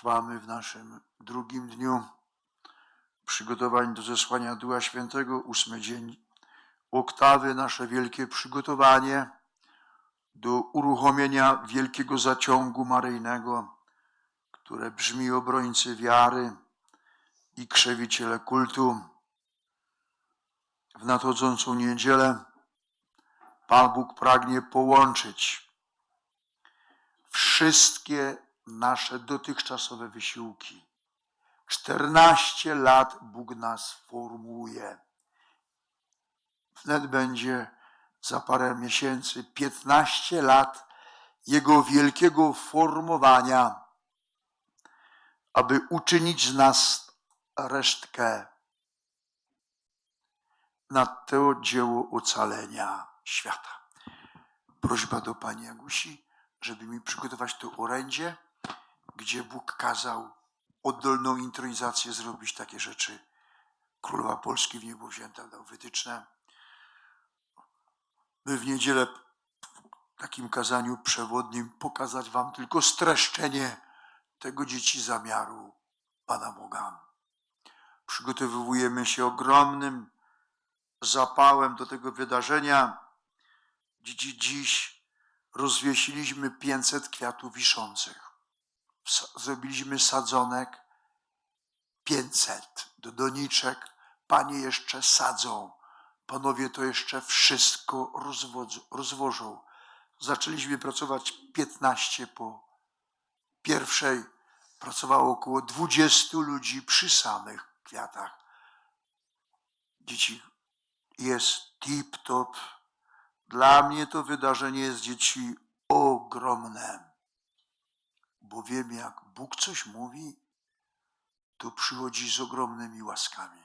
Trwamy w naszym drugim dniu przygotowań do zesłania Ducha Świętego, ósmy dzień oktawy, nasze wielkie przygotowanie do uruchomienia wielkiego zaciągu maryjnego, które brzmi obrońcy wiary i krzewiciele kultu. W nadchodzącą niedzielę Pan Bóg pragnie połączyć wszystkie nasze dotychczasowe wysiłki. 14 lat Bóg nas formuje. Wnet będzie za parę miesięcy 15 lat Jego wielkiego formowania, aby uczynić z nas resztkę na to dzieło ocalenia świata. Prośba do Pani Agusi, żeby mi przygotować to orędzie, gdzie Bóg kazał oddolną intronizację zrobić takie rzeczy. Królowa Polski w niebo wzięta dał wytyczne. My w niedzielę w takim kazaniu przewodnim pokazać Wam tylko streszczenie tego dzieci zamiaru Pana Boga. Przygotowujemy się ogromnym zapałem do tego wydarzenia. Dziś, rozwiesiliśmy 500 kwiatów wiszących. Zrobiliśmy sadzonek 500 do doniczek. Panie jeszcze sadzą. Panowie to jeszcze wszystko rozwożą. Zaczęliśmy pracować 15 po pierwszej. Pracowało około 20 ludzi przy samych kwiatach. Dzieci jest tip-top. Dla mnie to wydarzenie jest dzieci ogromne, bo wiem, jak Bóg coś mówi, to przychodzi z ogromnymi łaskami,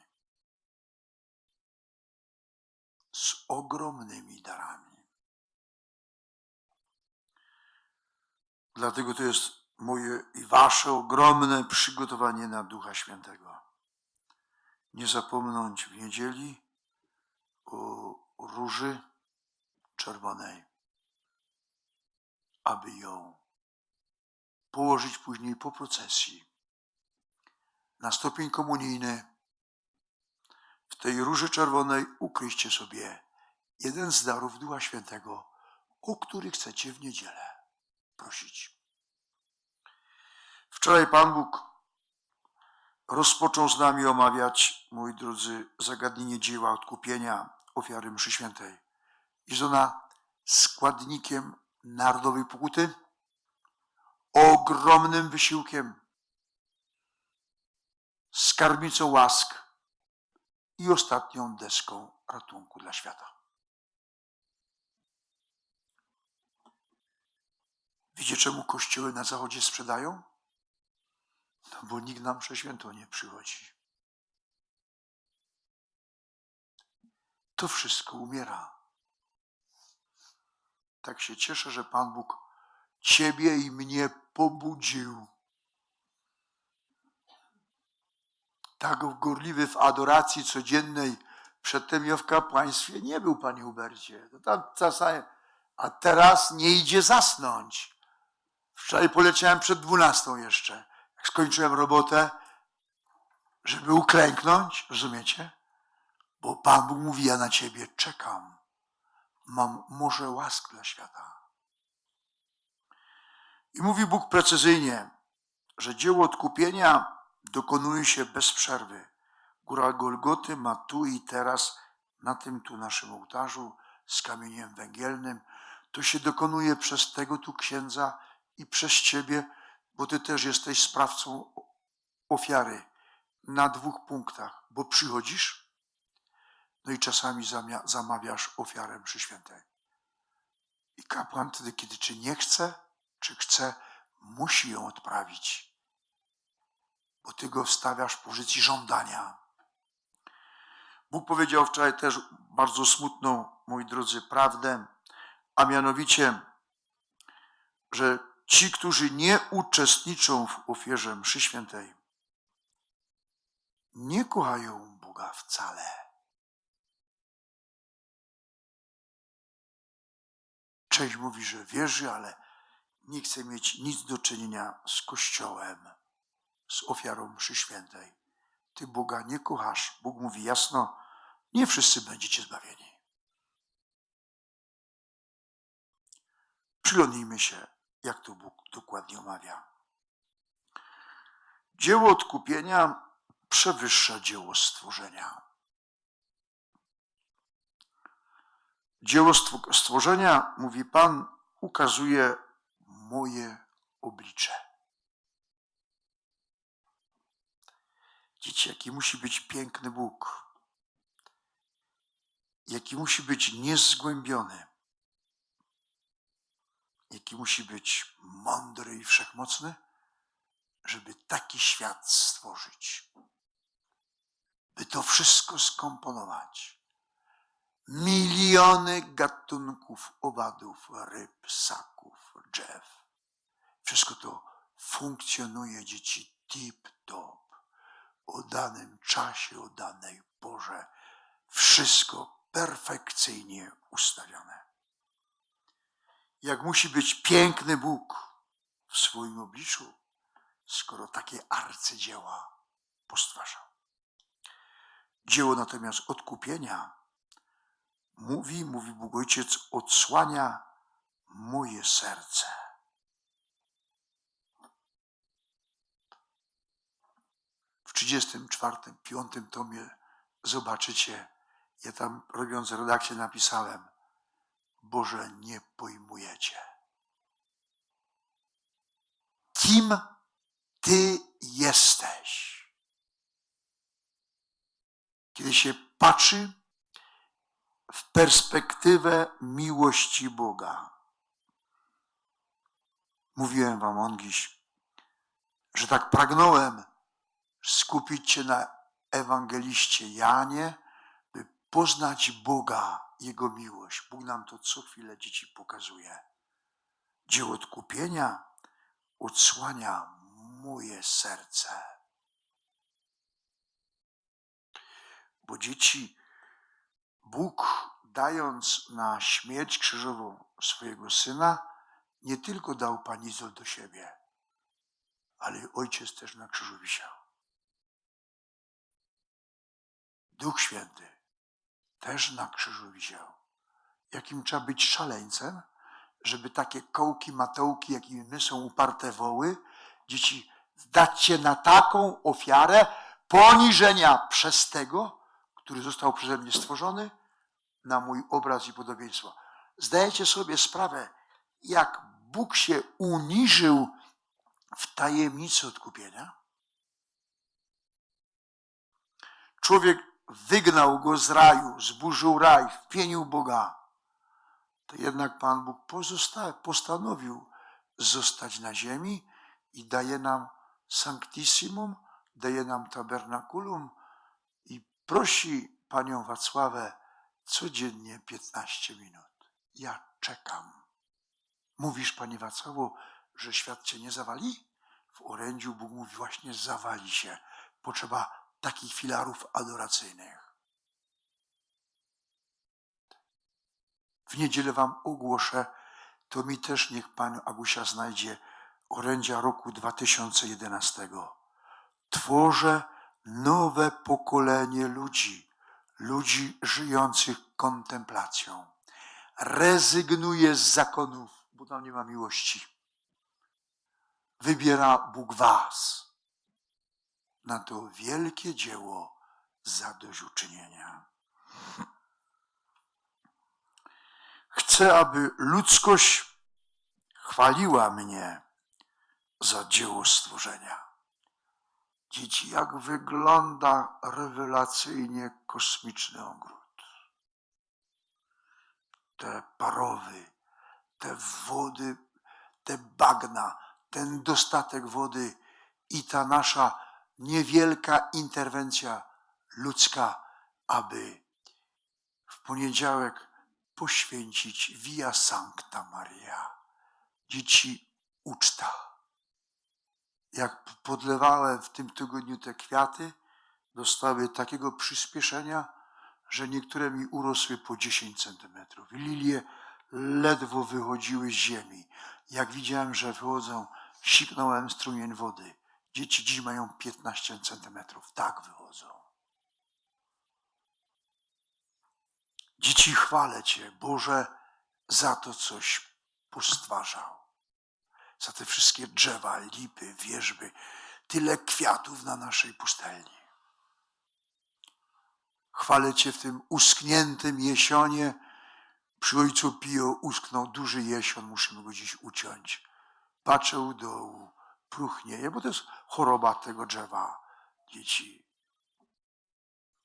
z ogromnymi darami. Dlatego to jest moje i wasze ogromne przygotowanie na Ducha Świętego. Nie zapomnąć w niedzieli o róży czerwonej, aby ją położyć później po procesji na stopień komunijny. W tej róży czerwonej ukryjcie sobie jeden z darów Ducha Świętego, o który chcecie w niedzielę prosić. Wczoraj Pan Bóg rozpoczął z nami omawiać, moi drodzy, zagadnienie dzieła odkupienia ofiary mszy świętej. Jest ona składnikiem narodowej pokuty, ogromnym wysiłkiem, skarbnicą łask i ostatnią deską ratunku dla świata. Wiecie, czemu kościoły na zachodzie sprzedają? No bo nikt nam prześwięto nie przychodzi. To wszystko umiera. Tak się cieszę, że Pan Bóg Ciebie i mnie pobudził. Tak gorliwy w adoracji codziennej przedtem ja w kapłaństwie nie był, Panie Hubercie. To tam czasami, a teraz nie idzie zasnąć. Wczoraj poleciałem przed dwunastą jeszcze. Jak skończyłem robotę, żeby uklęknąć, rozumiecie? Bo Pan Bóg mówi, ja na Ciebie czekam. Mam morze łask dla świata. I mówi Bóg precyzyjnie, że dzieło odkupienia dokonuje się bez przerwy. Góra Golgoty ma tu i teraz, na tym tu naszym ołtarzu, z kamieniem węgielnym. To się dokonuje przez tego tu księdza i przez Ciebie, bo Ty też jesteś sprawcą ofiary na dwóch punktach, bo przychodzisz, no i czasami zamawiasz ofiarę mszy świętej. I kapłan wtedy, kiedy czy nie chce, czy chce, musi ją odprawić, bo ty go wstawiasz w pozycji żądania. Bóg powiedział wczoraj też bardzo smutną, moi drodzy, prawdę, a mianowicie, że ci, którzy nie uczestniczą w ofierze mszy świętej, nie kochają Boga wcale. Część mówi, że wierzy, ale nie chce mieć nic do czynienia z Kościołem. z ofiarą mszy świętej. Ty Boga nie kochasz. Bóg mówi jasno, nie wszyscy będziecie zbawieni. Przyglądnijmy się, jak to Bóg dokładnie omawia. Dzieło odkupienia przewyższa dzieło stworzenia. Dzieło stwo- stworzenia, mówi Pan, ukazuje moje oblicze. Widzicie, jaki musi być piękny Bóg, jaki musi być niezgłębiony, jaki musi być mądry i wszechmocny, żeby taki świat stworzyć, by to wszystko skomponować. Miliony gatunków owadów, ryb, ssaków, drzew. Wszystko to funkcjonuje, dzieci, tip-top, o danym czasie, o danej porze. Wszystko perfekcyjnie ustawione. Jak musi być piękny Bóg w swoim obliczu, skoro takie arcydzieła postwarzał. Dzieło natomiast odkupienia mówi, mówi Bóg Ojciec, odsłania moje serce. W 34, 5 tomie zobaczycie, ja tam robiąc redakcję napisałem, Boże, nie pojmujecie. Kim Ty jesteś? Kiedy się patrzy w perspektywę miłości Boga. Mówiłem Wam, Ongiś, że tak pragnąłem skupić się na ewangeliście Janie, by poznać Boga, Jego miłość. Bóg nam to co chwilę dzieci pokazuje. Dzieło odkupienia odsłania moje serce. Bo dzieci, Bóg dając na śmierć krzyżową swojego syna, nie tylko dał Panizol do siebie, ale ojciec też na krzyżu wisiał. Duch Święty też na krzyżu wisiał. Jakim trzeba być szaleńcem, żeby takie kołki, matołki, jakimi my są uparte woły, dzieci, zdać się na taką ofiarę poniżenia przez tego, który został przeze mnie stworzony na mój obraz i podobieństwo. Zdajecie sobie sprawę, jak Bóg się uniżył w tajemnicy odkupienia? Człowiek wygnał go z raju, zburzył raj, wpienił Boga. To jednak Pan Bóg postanowił zostać na ziemi i daje nam sanctissimum, daje nam tabernakulum prosi Panią Wacławę codziennie 15 minut. Ja czekam. Mówisz, Panie Wacławu, że świat Cię nie zawali? W orędziu Bóg mówi właśnie zawali się. Potrzeba takich filarów adoracyjnych. W niedzielę Wam ogłoszę, to mi też niech Pani Agusia znajdzie orędzia roku 2011. Tworzę nowe pokolenie ludzi, ludzi żyjących kontemplacją. Rezygnuję z zakonów, bo tam nie ma miłości. Wybiera Bóg Was na to wielkie dzieło zadośćuczynienia. Chcę, aby ludzkość chwaliła mnie za dzieło stworzenia. Dzieci, jak wygląda rewelacyjnie kosmiczny ogród. Te parowy, te wody, te bagna, ten dostatek wody i ta nasza niewielka interwencja ludzka, aby w poniedziałek poświęcić Via Sancta Maria. Dzieci, uczta. Jak podlewałem w tym tygodniu te kwiaty, dostały takiego przyspieszenia, że niektóre mi urosły po 10 centymetrów. Lilie ledwo wychodziły z ziemi. Jak widziałem, że wychodzą, siknąłem strumień wody. Dzieci dziś mają 15 centymetrów. Tak wychodzą. Dzieci, chwalę Cię, Boże, za to, coś postwarzał. Za te wszystkie drzewa, lipy, wierzby, tyle kwiatów na naszej pustelni. Chwalę Cię w tym uskniętym jesionie. Przy ojcu Pio usknął duży jesion, musimy go dziś uciąć. Patrzę u dołu, próchnieje, bo to jest choroba tego drzewa, dzieci.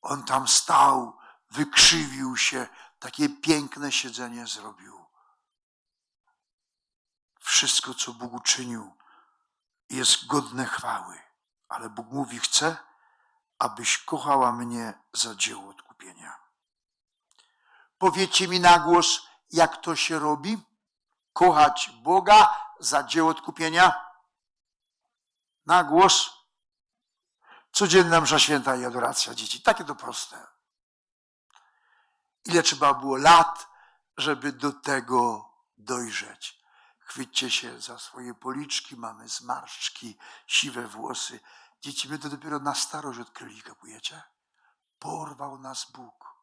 On tam stał, wykrzywił się, takie piękne siedzenie zrobił. Wszystko, co Bóg uczynił, jest godne chwały, ale Bóg mówi: Chcę, abyś kochała mnie za dzieło odkupienia. Powiedzcie mi na głos, jak to się robi? Kochać Boga za dzieło odkupienia? Na głos. Codzienna msza święta i adoracja dzieci. Takie to proste. Ile trzeba było lat, żeby do tego dojrzeć? Chwyćcie się za swoje policzki, mamy zmarszczki, siwe włosy. Dzieci, my to dopiero na starość odkryli, kapujecie? Porwał nas Bóg.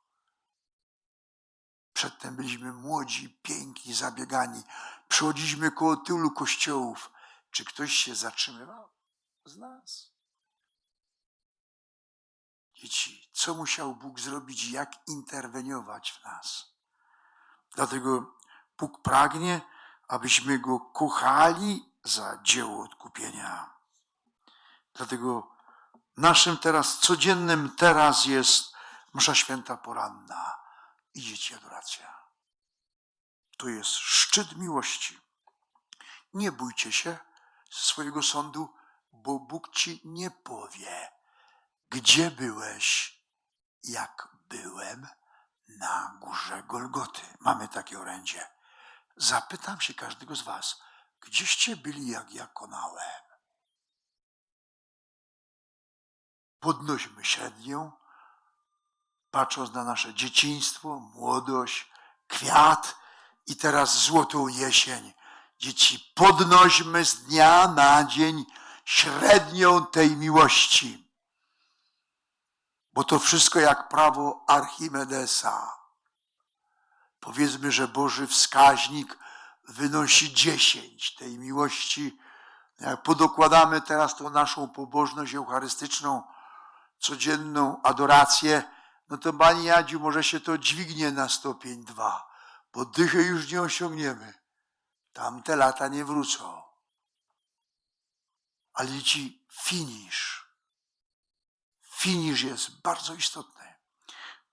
Przedtem byliśmy młodzi, piękni, zabiegani. Przychodziliśmy koło tylu kościołów. Czy ktoś się zatrzymywał z nas? Dzieci, co musiał Bóg zrobić, jak interweniować w nas? Dlatego Bóg pragnie, abyśmy Go kochali za dzieło odkupienia. Dlatego naszym teraz, codziennym teraz jest msza święta poranna i dzieci adoracja. To jest szczyt miłości. Nie bójcie się swojego sądu, bo Bóg ci nie powie, gdzie byłeś, jak byłem na górze Golgoty. Mamy takie orędzie. Zapytam się każdego z was, gdzieście byli, jak ja konałem? Podnośmy średnią, patrząc na nasze dzieciństwo, młodość, kwiat i teraz złotą jesień. Dzieci, podnośmy z dnia na dzień średnią tej miłości. Bo to wszystko jak prawo Archimedesa. Powiedzmy, że Boży wskaźnik wynosi dziesięć tej miłości. Jak podokładamy teraz tą naszą pobożność eucharystyczną, codzienną adorację, no to Pani Jadziu, może się to dźwignie na stopień dwa, bo dychy już nie osiągniemy. Tamte lata nie wrócą. Ale ci finisz. Finisz jest bardzo istotny.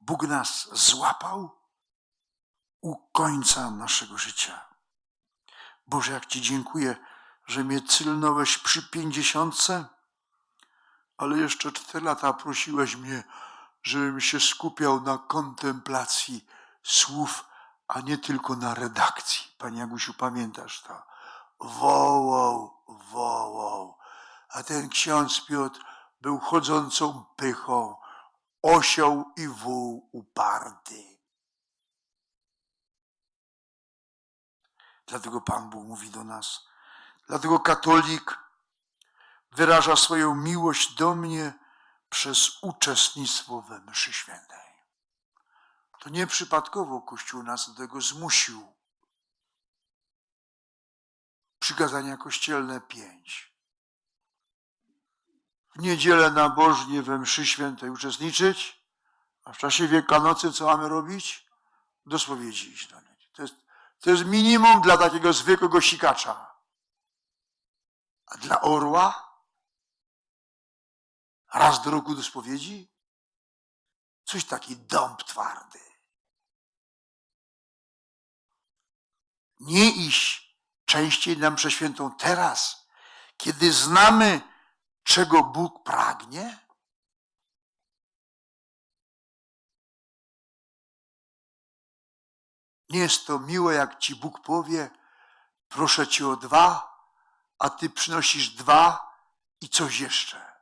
Bóg nas złapał u końca naszego życia. Boże, jak Ci dziękuję, że mnie cylnąłeś przy pięćdziesiątce, ale jeszcze cztery lata prosiłeś mnie, żebym się skupiał na kontemplacji słów, a nie tylko na redakcji. Panie Jagusiu, pamiętasz to? Wołał, wołał. A ten ksiądz Piotr był chodzącą pychą, osioł i wół uparty. Dlatego Pan Bóg mówi do nas. Dlatego katolik wyraża swoją miłość do mnie przez uczestnictwo we mszy świętej. To nieprzypadkowo Kościół nas do tego zmusił. Przykazania kościelne pięć. W niedzielę nabożnie we mszy świętej uczestniczyć, a w czasie Wielkanocy co mamy robić? Do spowiedzi iść do niej. To jest, to jest minimum dla takiego zwykłego sikacza. A dla orła? Raz do roku do spowiedzi? Coś taki dąb twardy. Nie iść częściej na mszę świętą teraz, kiedy znamy, czego Bóg pragnie? Nie jest to miłe, jak ci Bóg powie, proszę cię o dwa, a ty przynosisz dwa i coś jeszcze.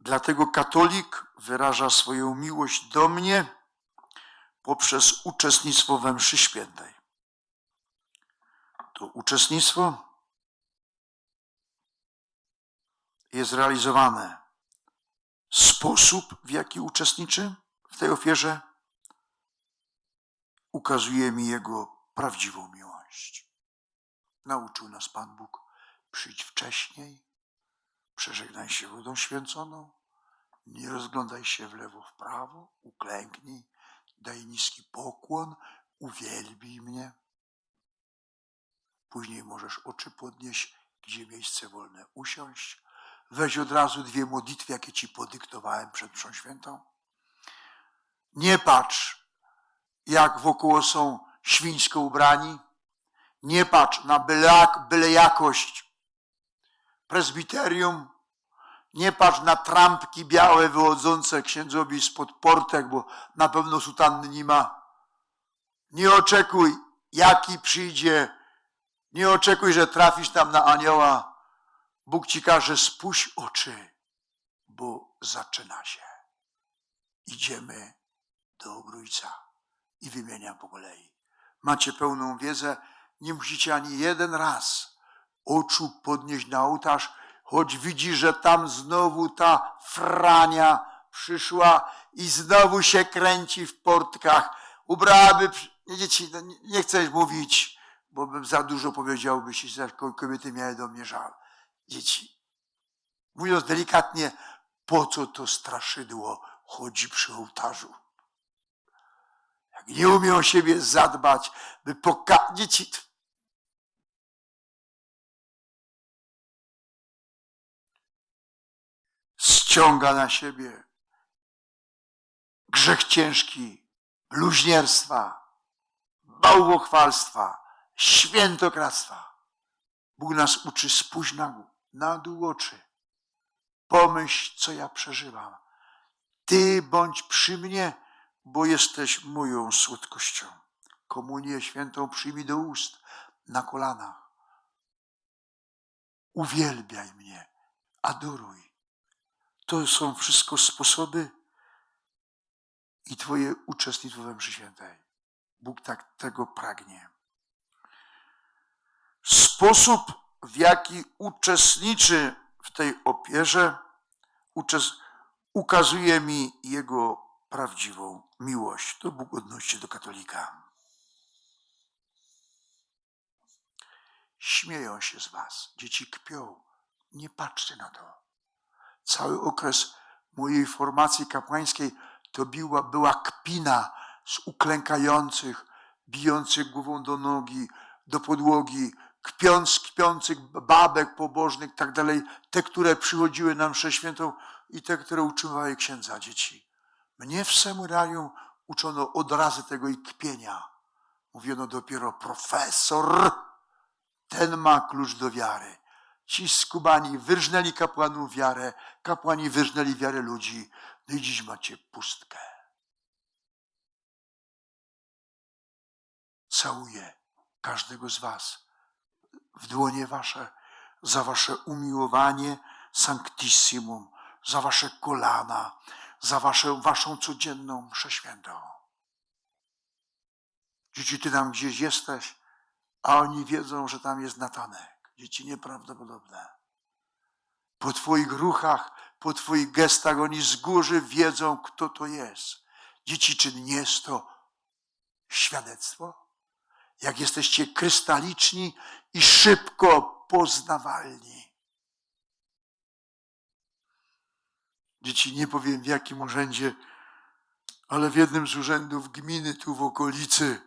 Dlatego katolik wyraża swoją miłość do mnie poprzez uczestnictwo we mszy świętej. To uczestnictwo jest realizowane. Sposób, w jaki uczestniczy w tej ofierze, ukazuje mi Jego prawdziwą miłość. Nauczył nas Pan Bóg, przyjdź wcześniej, przeżegnaj się wodą święconą, nie rozglądaj się w lewo, w prawo, uklęknij, daj niski pokłon, uwielbij mnie. Później możesz oczy podnieść, gdzie miejsce wolne usiąść. Weź od razu dwie modlitwy, jakie ci podyktowałem przed mszą świętą. Nie patrz, jak wokoło są świńsko ubrani. Nie patrz na byle, byle jakość prezbiterium. Nie patrz na trampki białe wychodzące księdzowi spod portek, bo na pewno sutanny nie ma. Nie oczekuj, jaki przyjdzie. Nie oczekuj, że trafisz tam na anioła. Bóg ci każe, spuść oczy, bo zaczyna się. Idziemy do ogrójca i wymieniam po kolei. Macie pełną wiedzę, nie musicie ani jeden raz oczu podnieść na ołtarz, choć widzi, że tam znowu ta frania przyszła i znowu się kręci w portkach. Ubrałaby, dzieci, no nie, nie chcę mówić, bo bym za dużo powiedział, by się kobiety miały do mnie żal. Dzieci, mówiąc delikatnie, po co to straszydło chodzi przy ołtarzu? Jak nie umie o siebie zadbać, by pokazać. Ściąga na siebie grzech ciężki, bluźnierstwa, bałwochwalstwa, świętokradztwa. Bóg nas uczy spójrz na, na dół oczy. Pomyśl, co ja przeżywam. Ty bądź przy mnie, bo jesteś moją słodkością. Komunię świętą przyjmij do ust, na kolanach. Uwielbiaj mnie, adoruj. To są wszystko sposoby i Twoje uczestnictwo we mszy świętej. Bóg tak tego pragnie. Sposób, w jaki uczestniczy w tej opierze, ukazuje mi Jego prawdziwą miłość. To Bóg odnosi do katolika. Śmieją się z Was, dzieci kpią. Nie patrzcie na to cały okres mojej formacji kapłańskiej to była, była kpina z uklękających, bijących głową do nogi, do podłogi, kpiąc, kpiących babek pobożnych, tak dalej, te, które przychodziły na mszę świętą i te, które uczyły księdza dzieci. Mnie w seminarium uczono od razu tego i kpienia. Mówiono dopiero profesor, ten ma klucz do wiary. Ci skubani wyrżnęli kapłanów wiarę, kapłani wyrżnęli wiarę ludzi. No i dziś macie pustkę. Całuję każdego z was w dłonie wasze za wasze umiłowanie sanctissimum, za wasze kolana, za wasze, waszą codzienną mszę świętą. Dzieci, ty tam gdzieś jesteś, a oni wiedzą, że tam jest Natanek. Dzieci nieprawdopodobne. Po Twoich ruchach, po Twoich gestach oni z góry wiedzą, kto to jest. Dzieci, czy nie jest to świadectwo? Jak jesteście krystaliczni i szybko poznawalni. Dzieci, nie powiem w jakim urzędzie, ale w jednym z urzędów gminy tu w okolicy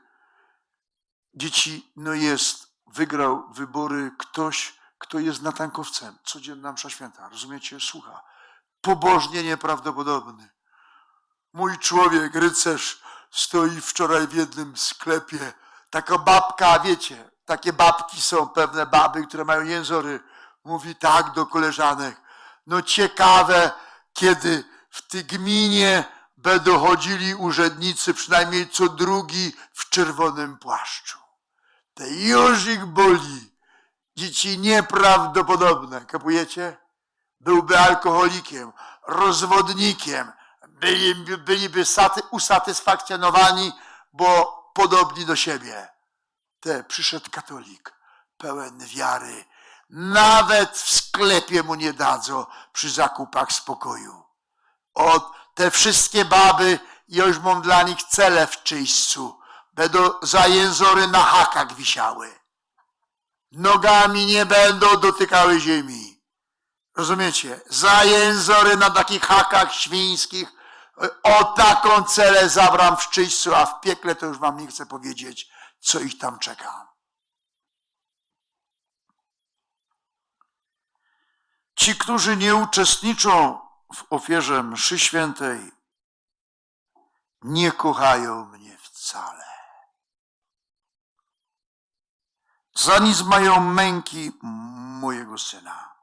dzieci, no jest, wygrał wybory ktoś, kto jest natankowcem. Codzienna msza święta, rozumiecie? Słucha. Pobożnie nieprawdopodobny. Mój człowiek, rycerz, stoi wczoraj w jednym sklepie. Taka babka, wiecie, takie babki są, pewne baby, które mają jęzory. Mówi tak do koleżanek. No ciekawe, kiedy w tej gminie będą chodzili urzędnicy, przynajmniej co drugi w czerwonym płaszczu. Te już ich boli. Dzieci nieprawdopodobne, kapujecie? Byłby alkoholikiem, rozwodnikiem, byli, byliby saty, usatysfakcjonowani, bo podobni do siebie. Te przyszedł katolik, pełen wiary. Nawet w sklepie mu nie dadzą przy zakupach spokoju. O, te wszystkie baby, już mam dla nich cele w czyśćcu. Będą za jęzory na hakach wisiały. Nogami nie będą dotykały ziemi. Rozumiecie? Za jęzory na takich hakach świńskich. O taką celę zabram w czyśćcu, a w piekle to już wam nie chcę powiedzieć, co ich tam czeka. Ci, którzy nie uczestniczą w ofierze mszy świętej, nie kochają mnie wcale. Za nic mają męki mojego syna.